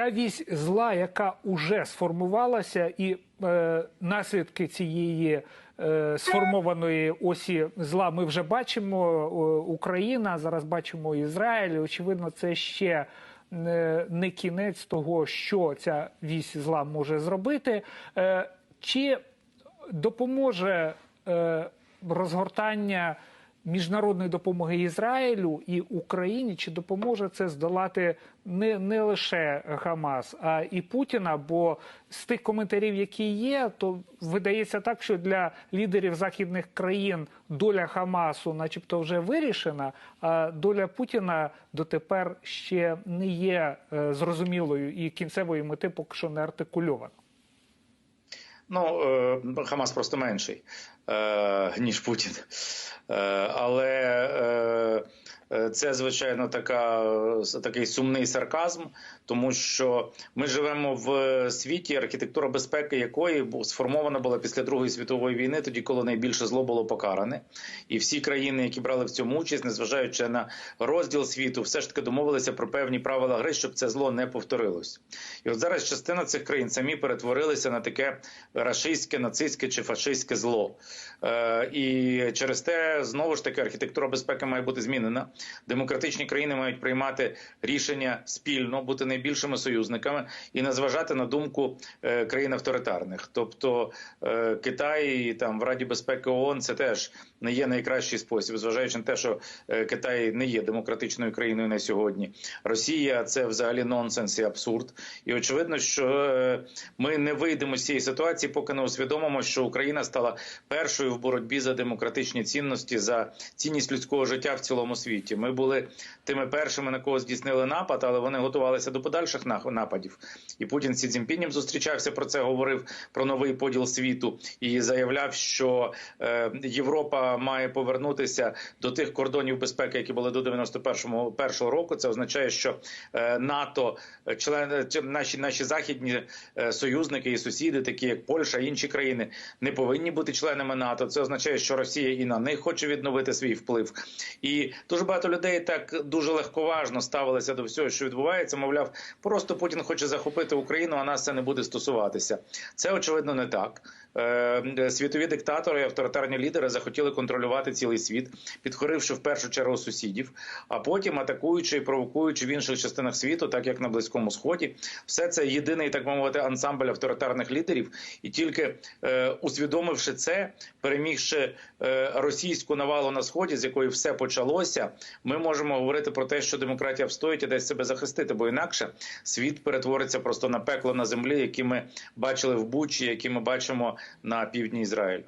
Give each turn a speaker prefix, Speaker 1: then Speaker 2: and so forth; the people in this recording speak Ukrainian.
Speaker 1: Та вісь зла, яка уже сформувалася, і е, наслідки цієї е, сформованої осі зла ми вже бачимо. Україна зараз бачимо Ізраїль. Очевидно, це ще не, не кінець того, що ця вісь зла може зробити. Е, чи допоможе е, розгортання міжнародної допомоги Ізраїлю і Україні, чи допоможе це здолати не, не лише Хамас, а і Путіна? Бо з тих коментарів, які є, то видається так, що для лідерів західних країн доля Хамасу, начебто, вже вирішена, а доля Путіна дотепер ще не є е, зрозумілою і кінцевої мети поки що не артикульована.
Speaker 2: Ну, е, Хамас просто менший, е, ніж Путін. Е, але е, це, звичайно, така, такий сумний сарказм, тому що ми живемо в світі, архітектура безпеки якої сформована була після Другої світової війни, тоді, коли найбільше зло було покаране. І всі країни, які брали в цьому участь, незважаючи на розділ світу, все ж таки домовилися про певні правила гри, щоб це зло не повторилось. І от зараз частина цих країн самі перетворилися на таке рашистське, нацистське чи фашистське зло. Е, і через те знову ж таки архітектура безпеки має бути змінена. Демократичні країни мають приймати рішення спільно, бути найбільшими союзниками і не зважати на думку е, країн авторитарних. Тобто е, Китай там в Раді безпеки ООН це теж не є найкращий спосіб, зважаючи на те, що е, Китай не є демократичною країною на сьогодні. Росія це взагалі нонсенс і абсурд. І очевидно, що ми не вийдемо з цієї ситуації, поки не усвідомимо, що Україна стала першою в боротьбі за демократичні цінності, за цінність людського життя в цілому світі. Ми були тими першими, на кого здійснили напад, але вони готувалися до подальших нападів. І Путін з Цзіньпінем зустрічався про це, говорив про новий поділ світу і заявляв, що е, Європа має повернутися до тих кордонів безпеки, які були до 91-го першого року. Це означає, що е, НАТО, е, члени чи наші наші західні е, союзники і сусіди, такі як Польща, інші країни, не повинні бути членами НАТО. Це означає, що Росія і на них хоче відновити свій вплив. І дуже багато людей так дуже легковажно ставилися до всього, що відбувається. Мовляв, просто Путін хоче захопити Україну, а нас це не буде стосуватися. Це очевидно не так. Е, Світові диктатори і авторитарні лідери захотіли контролювати цілий світ, підкоривши в першу чергу сусідів, а потім атакуючи і провокуючи в інших частинах світу, так як на близькому сході, все це єдиний, так мовити, ансамбль авторитарних лідерів, і тільки е, усвідомивши це, перемігши е, російську навалу на сході, з якої все почалося, ми можемо говорити про те, що демократія встоїть і десь себе захистити, бо інакше світ перетвориться просто на пекло на землі, які ми бачили в Бучі, які ми бачимо на півдні Ізраїлю.